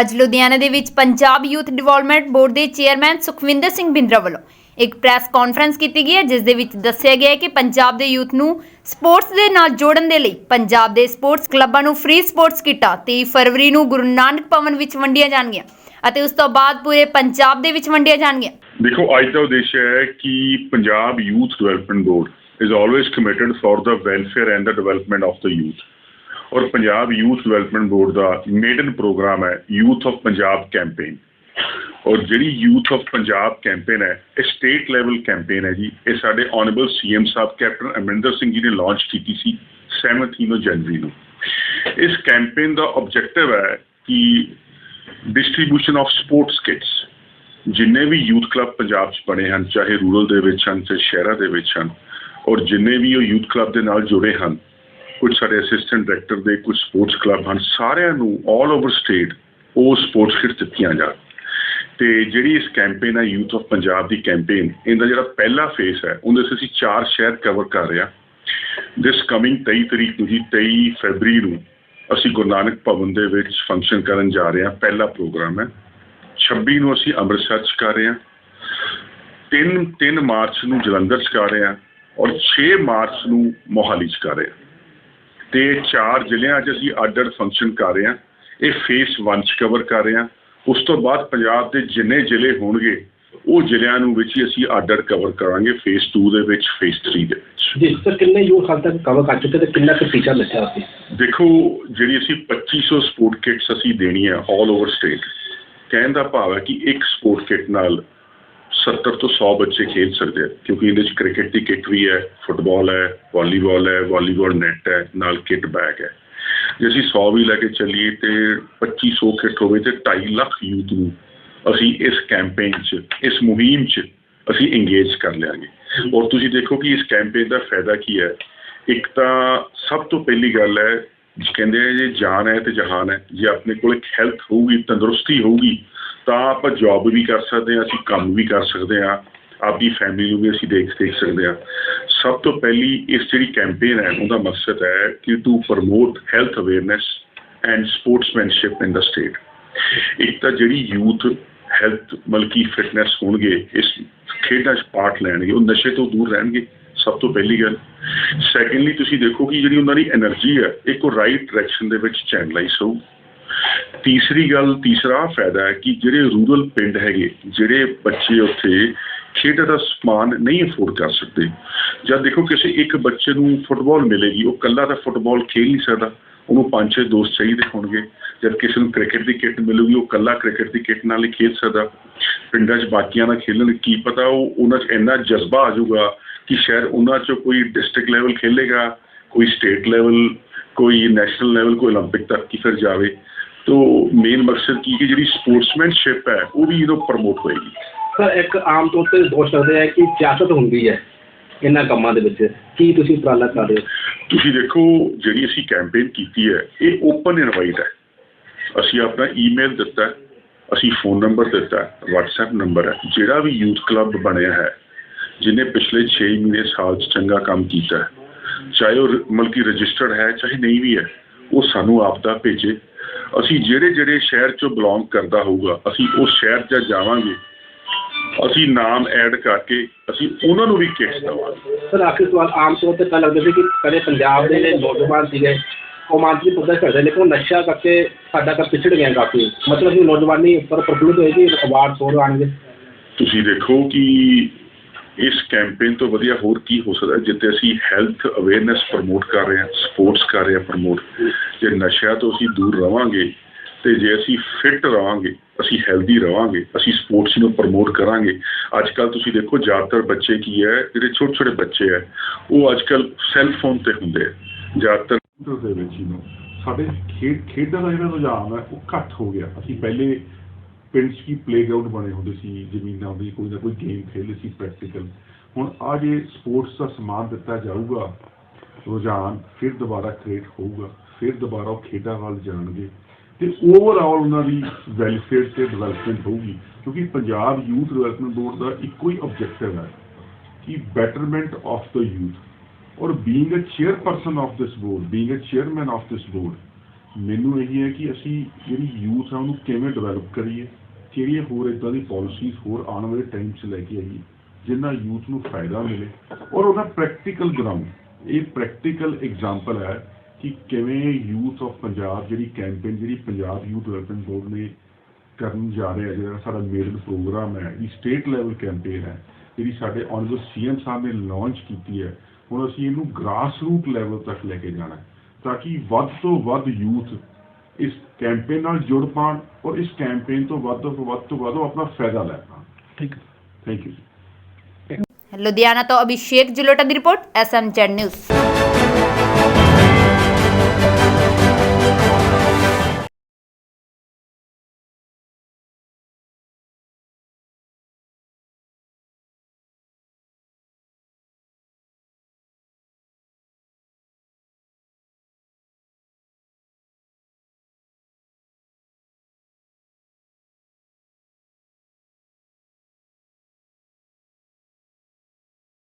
ਅੱਜ ਲੁਧਿਆਣਾ ਦੇ ਵਿੱਚ ਪੰਜਾਬ ਯੂਥ ਡਿਵੈਲਪਮੈਂਟ ਬੋਰਡ ਦੇ ਚੇਅਰਮੈਨ ਸੁਖਵਿੰਦਰ ਸਿੰਘ ਬਿੰਦਰਾ ਵੱਲੋਂ ਇੱਕ ਪ੍ਰੈਸ ਕਾਨਫਰੰਸ ਕੀਤੀ ਗਈ ਹੈ, ਜਿਸ ਦੇ ਵਿੱਚ ਦੱਸਿਆ ਗਿਆ ਹੈ ਕਿ ਪੰਜਾਬ ਦੇ ਯੂਥ ਨੂੰ ਸਪੋਰਟਸ ਦੇ ਨਾਲ ਜੋੜਨ ਦੇ ਲਈ ਪੰਜਾਬ ਦੇ ਸਪੋਰਟਸ ਕਲੱਬਾਂ ਨੂੰ ਫ੍ਰੀ ਸਪੋਰਟਸ ਕਿੱਟਾਂ 23 ਫਰਵਰੀ ਨੂੰ ਗੁਰੂ ਨਾਨਕ ਭਵਨ ਵਿੱਚ ਵੰਡੀਆਂ ਜਾਣਗੀਆਂ ਅਤੇ ਉਸ ਤੋਂ ਬਾਅਦ ਪੂਰੇ ਪੰਜਾਬ ਦੇ ਵਿੱਚ ਵੰਡੀਆਂ ਜਾਣਗੀਆਂ। ਦੇਖੋ, ਅੱਜ ਦਾ ਉਦੇਸ਼ ਹੈ ਕਿ Punjab youth development board is always committed for the welfare and the development of the youth ਔਰ ਪੰਜਾਬ ਯੂਥ ਡਿਵੈਲਪਮੈਂਟ ਬੋਰਡ ਦਾ ਮੇਡਨ ਪ੍ਰੋਗਰਾਮ ਹੈ ਯੂਥ ਆਫ ਪੰਜਾਬ ਕੈਂਪੇਨ ਔਰ ਜਿਹੜੀ ਯੂਥ ਆਫ ਪੰਜਾਬ ਕੈਂਪੇਨ ਹੈ, ਇਹ ਸਟੇਟ ਲੈਵਲ ਕੈਂਪੇਨ ਹੈ ਜੀ। ਇਹ ਸਾਡੇ honourable CM sahib captain Amarinder Singh ji ਨੇ ਲਾਂਚ ਕੀਤੀ ਸੀ 17 ਜਨਵਰੀ ਨੂੰ ਇਸ ਕੈਂਪੇਨ ਦਾ ਆਬਜੈਕਟਿਵ ਹੈ ਕਿ ਡਿਸਟ੍ਰੀਬਿਊਸ਼ਨ ਆਫ ਸਪੋਰਟਸ ਕਿਟਸ ਜਿੰਨੇ ਵੀ ਯੂਥ ਕਲੱਬ ਪੰਜਾਬ 'ਚ ਬਣੇ ਹਨ, ਚਾਹੇ ਰੂਰਲ ਦੇ ਵਿੱਚ ਹਨ ਤੇ ਸ਼ਹਿਰਾਂ ਦੇ ਵਿੱਚ ਹਨ, ਔਰ ਜਿੰਨੇ ਵੀ ਉਹ ਯੂਥ ਕਲੱਬ ਦੇ ਨਾਲ ਜੁੜੇ ਹਨ ਕੁਝ ਸਾਡੇ ਅਸਿਸਟੈਂਟ ਡਾਇਰੈਕਟਰ ਦੇ, ਕੁਝ ਸਪੋਰਟਸ ਕਲੱਬ ਹਨ, ਸਾਰਿਆਂ ਨੂੰ 올 ਓਵਰ ਸਟੇਟ ਉਹ ਸਪੋਰਟਸ ਕਿਟ ਦਿੱਤੀਆਂ ਜਾਣ। ਤੇ ਜਿਹੜੀ ਇਸ ਕੈਂਪੇਨ ਹੈ ਯੂਥ ਆਫ ਪੰਜਾਬ ਦੀ ਕੈਂਪੇਨ ਇਹਦਾ ਜਿਹੜਾ ਪਹਿਲਾ ਫੇਸ ਹੈ, ਉਹਦੇ 'ਚ ਅਸੀਂ ਚਾਰ ਸ਼ਹਿਰ ਕਵਰ ਕਰ ਰਹੇ ਹਾਂ। ਦਿਸ ਕਮਿੰਗ 23 ਤਰੀਕ ਨੂੰ ਜੀ 23 ਫਰਵਰੀ ਨੂੰ ਅਸੀਂ ਗੁਰੂ ਨਾਨਕ ਭਵਨ ਦੇ ਵਿੱਚ ਫੰਕਸ਼ਨ ਕਰਨ ਜਾ ਰਹੇ ਹਾਂ, ਪਹਿਲਾ ਪ੍ਰੋਗਰਾਮ ਹੈ। 26 ਨੂੰ ਅਸੀਂ ਅੰਮ੍ਰਿਤਸਰ 'ਚ ਕਰ ਰਹੇ ਹਾਂ। 3 3 ਮਾਰਚ ਨੂੰ ਜਲੰਧਰ 'ਚ ਕਰ ਰਹੇ ਹਾਂ। ਔਰ 6 ਮਾਰਚ ਨੂੰ ਮੋਹਾਲੀ 'ਚ ਕਰ ਰਹੇ ਹਾਂ। ਤੇ ਚਾਰ ਜ਼ਿਲ੍ਹਿਆਂ 'ਚ ਅਸੀਂ ਅੱਡ-ਅੱਡ ਫੰਕਸ਼ਨ ਕਰ ਰਹੇ ਹਾਂ। ਇਹ ਫੇਸ 1 'ਚ ਕਵਰ ਕਰ ਰਹੇ ਹਾਂ। ਉਸ ਤੋਂ ਬਾਅਦ ਪੰਜਾਬ ਦੇ ਜਿੰਨੇ ਜ਼ਿਲ੍ਹੇ ਹੋਣਗੇ ਉਹ ਜ਼ਿਲ੍ਹਿਆਂ ਨੂੰ ਵਿੱਚ ਹੀ ਅਸੀਂ ਅੱਡ-ਅੱਡ ਕਵਰ ਕਰਾਂਗੇ ਫੇਸ 2 ਦੇ ਵਿੱਚ ਫੇਸ 3 ਦੇ ਵਿੱਚ। ਜਿਸ ਤੋਂ ਕਿੰਨੇ ਯੂਥ ਹਾਲ ਤੱਕ ਕਵਰ ਕਰ ਚੁੱਕੇ ਤੇ ਕਿੰਨਾ ਕੁ ਟੀਚਾ ਮਿਲਿਆ ਸੀ ਦੇਖੋ ਜਿਹੜੀ ਅਸੀਂ 2500 ਸਪੋਰਟ ਕਿਟਸ ਅਸੀਂ ਦੇਣੀ ਹੈ 올 ਓਵਰ ਸਟੇਟ ਕਹਿਣ ਦਾ ਭਾਵ ਹੈ ਕਿ ਇੱਕ ਸਪੋਰਟ ਕਿਟ ਨਾਲ 70 ਤੋਂ 100 ਬੱਚੇ ਖੇਡ ਸਕਦੇ ਆ, ਕਿਉਂਕਿ ਇਹਦੇ 'ਚ ਕ੍ਰਿਕਟ ਦੀ ਕਿੱਟ ਵੀ ਹੈ ਫੁੱਟਬਾਲ ਹੈ ਵਾਲੀਬਾਲ ਹੈ ਵਾਲੀਬਾਲ ਨੈਟ ਹੈ, ਨਾਲ ਕਿੱਟ ਬੈਗ ਹੈ। ਜੇ ਅਸੀਂ 100 ਵੀ ਲੈ ਕੇ ਚੱਲੀਏ ਤੇ 2500 ਕਿੱਟ ਹੋਵੇ ਤੇ 2.5 ਲੱਖ ਯੂਥ ਨੂੰ ਅਸੀਂ ਇਸ ਕੈਂਪੇਨ 'ਚ, ਇਸ ਮੁਹਿੰਮ 'ਚ ਅਸੀਂ ਇੰਗੇਜ ਕਰ ਲਿਆਂਗੇ। ਔਰ ਤੁਸੀਂ ਦੇਖੋ ਕਿ ਇਸ ਕੈਂਪੇਨ ਦਾ ਫਾਇਦਾ ਕੀ ਹੈ? ਇੱਕ ਤਾਂ ਸਭ ਤੋਂ ਪਹਿਲੀ ਗੱਲ ਹੈ ਕਹਿੰਦੇ ਆ ਜੇ ਜਾਨ ਹੈ ਤੇ ਜਹਾਨ ਹੈ, ਜੇ ਆਪਣੇ ਕੋਲ ਇੱਕ ਹੈਲਥ ਹੋਊਗੀ, ਤੰਦਰੁਸਤੀ ਹੋਊਗੀ ਤਾਂ ਆਪਾਂ ਜੌਬ ਵੀ ਕਰ ਸਕਦੇ ਹਾਂ, ਅਸੀਂ ਕੰਮ ਵੀ ਕਰ ਸਕਦੇ ਹਾਂ, ਆਪਦੀ ਫੈਮਿਲੀ ਨੂੰ ਵੀ ਅਸੀਂ ਦੇਖ ਦੇਖ ਸਕਦੇ ਹਾਂ। ਸਭ ਤੋਂ ਪਹਿਲੀ ਇਸ ਜਿਹੜੀ ਕੈਂਪੇਨ ਹੈ, ਉਹਦਾ ਮਕਸਦ ਹੈ ਕਿ to promote health awareness and sportsmanship in the state ਇੱਕ ਤਾਂ ਜਿਹੜੀ ਯੂਥ ਹੈਲਥ ਮਲਕੀ ਫਿਟਨੈਸ ਹੋਣਗੇ, ਇਸ ਖੇਡਾਂ 'ਚ ਪਾਰਟ ਲੈਣਗੇ, ਉਹ ਨਸ਼ੇ ਤੋਂ ਦੂਰ ਰਹਿਣਗੇ, ਸਭ ਤੋਂ ਪਹਿਲੀ ਗੱਲ। ਸੈਕੰਡਲੀ ਤੁਸੀਂ ਦੇਖੋ ਕਿ ਜਿਹੜੀ ਉਹਨਾਂ ਦੀ એનર્ਜੀ ਹੈ, ਇੱਕ ਰਾਈਟ ਡਾਇਰੈਕਸ਼ਨ ਦੇ ਵਿੱਚ ਚੈਨਲਾਈਜ਼ ਹੋਊ। ਤੀਸਰੀ ਗੱਲ ਤੀਸਰਾ ਫਾਇਦਾ ਹੈ ਕਿ ਜਿਹੜੇ ਰੂਰਲ ਪਿੰਡ ਹੈਗੇ ਜਿਹੜੇ ਬੱਚੇ ਉੱਥੇ ਖੇਡ ਦਾ ਸਮਾਨ ਨਹੀਂ ਅਫੋਰਡ ਕਰ ਸਕਦੇ ਜਦ ਦੇਖੋ ਕਿਸੇ ਇੱਕ ਬੱਚੇ ਨੂੰ ਫੁੱਟਬਾਲ ਮਿਲੇਗੀ ਉਹ ਕੱਲਾ ਤਾਂ ਫੁੱਟਬਾਲ ਖੇਡ ਨਹੀਂ ਸਕਦਾ ਉਹਨੂੰ ਪੰਜ ਛੇ ਦੋਸਤ ਚਾਹੀਦੇ ਹੋਣਗੇ ਜਦ ਕਿਸੇ ਨੂੰ ਕ੍ਰਿਕਟ ਦੀ ਕਿੱਟ ਮਿਲੂਗੀ ਉਹ ਕੱਲਾ ਕ੍ਰਿਕਟ ਦੀ ਕਿੱਟ ਨਾਲ ਹੀ ਖੇਡ ਸਕਦਾ ਪਿੰਡਾਂ 'ਚ ਬਾਕੀਆਂ ਨਾਲ ਖੇਲਣ ਕੀ ਪਤਾ ਉਹ ਉਹਨਾਂ 'ਚ ਇੰਨਾ ਜਜ਼ਬਾ ਆ ਜਾਊਗਾ ਕਿ ਸ਼ਾਇਦ ਉਹਨਾਂ 'ਚੋਂ ਕੋਈ ਡਿਸਟ੍ਰਿਕਟ ਲੈਵਲ ਖੇਲੇਗਾ ਕੋਈ ਸਟੇਟ ਲੈਵਲ ਕੋਈ ਨੈਸ਼ਨਲ ਲੈਵਲ ਕੋਈ 올림픽 ਤੱਕ ਕੀ ਫਿਰ ਜਾਵੇ ਤੋ ਮੇਨ ਮਕਸਦ ਕੀ ਕਿ ਜਿਹੜੀ ਸਪੋਰਟਸਮੈਨਸ਼ਿਪ ਹੈ ਉਹ ਵੀ ਇਹਨੂੰ ਪ੍ਰਮੋਟ ਹੋਏਗੀ। ਸਰ ਇੱਕ ਆਮ ਤੌਰ ਤੇ ਦੋਸ਼ ਲੱਗਦੇ ਆ ਕਿ ਸਿਆਸਤ ਹੁੰਦੀ ਹੈ ਇਹਨਾਂ ਕੰਮਾਂ ਦੇ ਵਿੱਚ। ਕੀ ਤੁਸੀਂ ਉਪਰਾਲਾ ਕਰ ਰਹੇ ਹੋ? ਤੁਸੀਂ ਦੇਖੋ ਜਿਹੜੀ ਅਸੀਂ ਕੈਂਪੇਨ ਕੀਤੀ ਹੈ ਇਹ ਓਪਨ ਇਨਵਾਈਟ ਹੈ। ਅਸੀਂ ਆਪਣਾ ਈਮੇਲ ਦਿੱਤਾ ਅਸੀਂ ਫੋਨ ਨੰਬਰ ਦਿੱਤਾ WhatsApp ਨੰਬਰ ਹੈ। ਜਿਹੜਾ ਵੀ ਯੂਥ ਕਲੱਬ ਬਣਿਆ ਹੈ ਜਿਹਨੇ ਪਿਛਲੇ 6 ਮਹੀਨੇ ਸਾਲ 'ਚ ਚੰਗਾ ਕੰਮ ਕੀਤਾ ਚਾਹੇ ਉਹ ਮਲਕੀ ਰਜਿਸਟਰਡ ਹੈ ਚਾਹੇ ਨਹੀਂ ਵੀ ਹੈ ਉਹ ਸਾਨੂੰ ਆਪ ਦਾ ਭੇਜੇ। ਅਸੀਂ ਜਿਹੜੇ ਜਿਹੜੇ ਸ਼ਹਿਰ 'ਚੋਂ ਬਿਲੋਂਗ ਕਰਦਾ ਹੋਊਗਾ ਅਸੀਂ ਉਸ ਸ਼ਹਿਰ 'ਚ ਜਾਵਾਂਗੇ। ਅਸੀਂ ਨਾਮ ਐਡ ਕਰਕੇ ਅਸੀਂ ਉਹਨਾਂ ਨੂੰ ਵੀ ਕਿਟਸ ਦੇਵਾਂਗੇ। ਸਰ ਆਖਰੀ ਸਵਾਲ ਆਮ ਤੌਰ ਤੇ ਤਾਂ ਲੱਗਦਾ ਸੀ ਕਿ ਕਦੇ ਪੰਜਾਬ ਦੇ ਜਿਹੜੇ ਨੌਜਵਾਨ ਸੀਗੇ ਉਹ ਮਾਨਸਿਕ ਪੱਧਰ ਕਰਦੇ ਲੇਕਿਨ ਉਹ ਨਸ਼ਾ ਕਰਕੇ ਸਾਡਾ ਕਰ ਪਿਛੜ ਗਿਆ ਕਾਫੀ। ਮਤਲਬ ਕਿ ਨੌਜਵਾਨੀ ਉੱਪਰ ਪ੍ਰਫੁੱਲਿਤ ਹੋਏਗੀ ਅਵਾਰਡ ਹੋਰ ਆਣਗੇ ਤੁਸੀਂ ਦੇਖੋ ਕਿ ਇਸ ਕੈਂਪੇਨ ਤੋਂ ਵਧੀਆ ਹੋਰ ਕੀ ਹੋ ਸਕਦਾ ਜਿੱਥੇ ਅਸੀਂ ਹੈਲਥ ਅਵੇਅਰਨੈਸ ਪ੍ਰਮੋਟ ਕਰ ਰਹੇ ਹਾਂ ਸਪੋਰਟਸ ਕਰ ਰਹੇ ਹਾਂ ਪ੍ਰਮੋਟ ਜੇ ਨਸ਼ਿਆਂ ਤੋਂ ਅਸੀਂ ਦੂਰ ਰਵਾਂਗੇ ਤੇ ਜੇ ਅਸੀਂ ਫਿੱਟ ਰਵਾਂਗੇ, ਅਸੀਂ ਹੈਲਦੀ ਰਵਾਂਗੇ, ਅਸੀਂ ਸਪੋਰਟਸ ਨੂੰ ਪ੍ਰਮੋਟ ਕਰਾਂਗੇ। ਅੱਜ ਕੱਲ ਤੁਸੀਂ ਦੇਖੋ, ਜ਼ਿਆਦਾਤਰ ਬੱਚੇ ਕੀ ਹੈ, ਜਿਹੜੇ ਛੋਟੇ ਛੋਟੇ ਬੱਚੇ ਹੈ, ਉਹ ਅੱਜ ਕੱਲ ਸੈੱਲ ਫੋਨ ਤੇ ਹੁੰਦੇ ਆ ਜ਼ਿਆਦਾਤਰ ਦੇ ਵਿੱਚ ਹੀ ਨੂੰ। ਸਾਡੇ ਖੇਡ ਖੇਡਾਂ ਦਾ ਜਿਹੜਾ ਰੁਝਾਨ ਹੈ, ਉਹ ਘੱਟ ਹੋ ਗਿਆ। ਅਸੀਂ ਪਹਿਲੇ ਪਿੰਡ 'ਚ ਹੀ ਪਲੇਗਰਾਉਂਡ ਬਣੇ ਹੁੰਦੇ ਸੀ, ਜ਼ਮੀਨਾਂ ਦੀ, ਕੋਈ ਨਾ ਕੋਈ ਗੇਮ ਖੇਡਦੇ ਸੀ ਪ੍ਰੈਕਟੀਕਲ ਹੁਣ ਆ ਜੇ ਸਪੋਰਟਸ ਦਾ ਸਮਾਨ ਦਿੱਤਾ ਜਾਊਗਾ, ਰੁਝਾਨ ਫਿਰ ਦੁਬਾਰਾ ਕ੍ਰੀਏਟ ਹੋਊਗਾ। ਫਿਰ ਦੁਬਾਰਾ ਉਹ ਖੇਡਾਂ ਵੱਲ ਜਾਣਗੇ ਤੇ ਓਵਰਆਲ ਉਹਨਾਂ ਦੀ ਵੈਲਫੇਅਰ ਤੇ ਡਿਵੈਲਪਮੈਂਟ ਹੋਊਗੀ, ਕਿਉਂਕਿ ਪੰਜਾਬ ਯੂਥ ਡਿਵੈਲਪਮੈਂਟ ਬੋਰਡ ਦਾ ਇੱਕੋ ਹੀ ਆਬਜੈਕਟਿਵ ਹੈ ਕਿ ਬੈਟਰਮੈਂਟ ਆਫ the ਯੂਥ ਔਰ being a chairperson of this board being a chairman of this board ਮੈਨੂੰ ਇਹ ਹੈ ਕਿ ਅਸੀਂ ਜਿਹੜੀ ਯੂਥ ਹੈ ਉਹਨੂੰ ਕਿਵੇਂ ਡਿਵੈਲਪ ਕਰੀਏ, ਕਿਹੜੀਆਂ ਹੋਰ ਇਦਾਂ ਦੀ ਪਾਲਿਸੀਜ਼ ਹੋਰ ਆਉਣ ਵਾਲੇ ਟਾਈਮ 'ਚ ਲੈ ਕੇ ਆਈਏ, ਜਿੰਨਾ ਯੂਥ ਨੂੰ ਫਾਇਦਾ ਮਿਲੇ ਔਰ ਉਹਦਾ ਪ੍ਰੈਕਟੀਕਲ ਗਰਾਊਂਡ ਇਹ ਪ੍ਰੈਕਟੀਕਲ ਐਗਜ਼ਾਮਪਲ ਹੈ ਕਿ ਕਿਵੇਂ ਯੂਥ ਆਫ ਪੰਜਾਬ ਜਿਹੜੀ ਕੈਂਪੇਨ ਜਿਹੜੀ ਪੰਜਾਬ ਯੂਥ ਡਿਵੈਲਪਮੈਂਟ ਬੋਰਡ ਨੇ ਕਰਨ ਜਾ ਰਿਹਾ ਜਿਹੜਾ ਸਾਡਾ ਮੇਡਲ ਪ੍ਰੋਗਰਾਮ ਹੈ ਇਹ ਸਟੇਟ ਲੈਵਲ ਕੈਂਪੇਨ ਹੈ ਜਿਹੜੀ ਸਾਡੇ ਆਨਰੇਬਲ ਸੀਐਮ ਸਾਹਿਬ ਨੇ ਲਾਂਚ ਕੀਤੀ ਹੈ ਹੁਣ ਅਸੀਂ ਇਹਨੂੰ ਗ੍ਰਾਸ ਰੂਟ ਲੈਵਲ ਤੱਕ ਲੈ ਕੇ ਜਾਣਾ ਹੈ ਤਾਂ ਕਿ ਵੱਧ ਤੋਂ ਵੱਧ ਯੂਥ ਇਸ ਕੈਂਪੇਨ ਨਾਲ ਜੁੜ ਪਾਣ ਔਰ ਇਸ ਕੈਂਪੇਨ ਤੋਂ ਵੱਧ ਤੋਂ ਵੱਧ ਤੋਂ ਵੱਧ ਆਪਣਾ ਫਾਇਦਾ ਲੈ ਪਾਣ। ਠੀਕ ਥੈਂਕ ਯੂ ਲੁਧਿਆਣਾ ਤੋਂ ਅਭਿਸ਼ੇਕ ਜਲੋਟਾ ਦੀ ਰਿਪੋਰਟ ਐਸਐਮ ਚੈਨ ਨਿਊਜ਼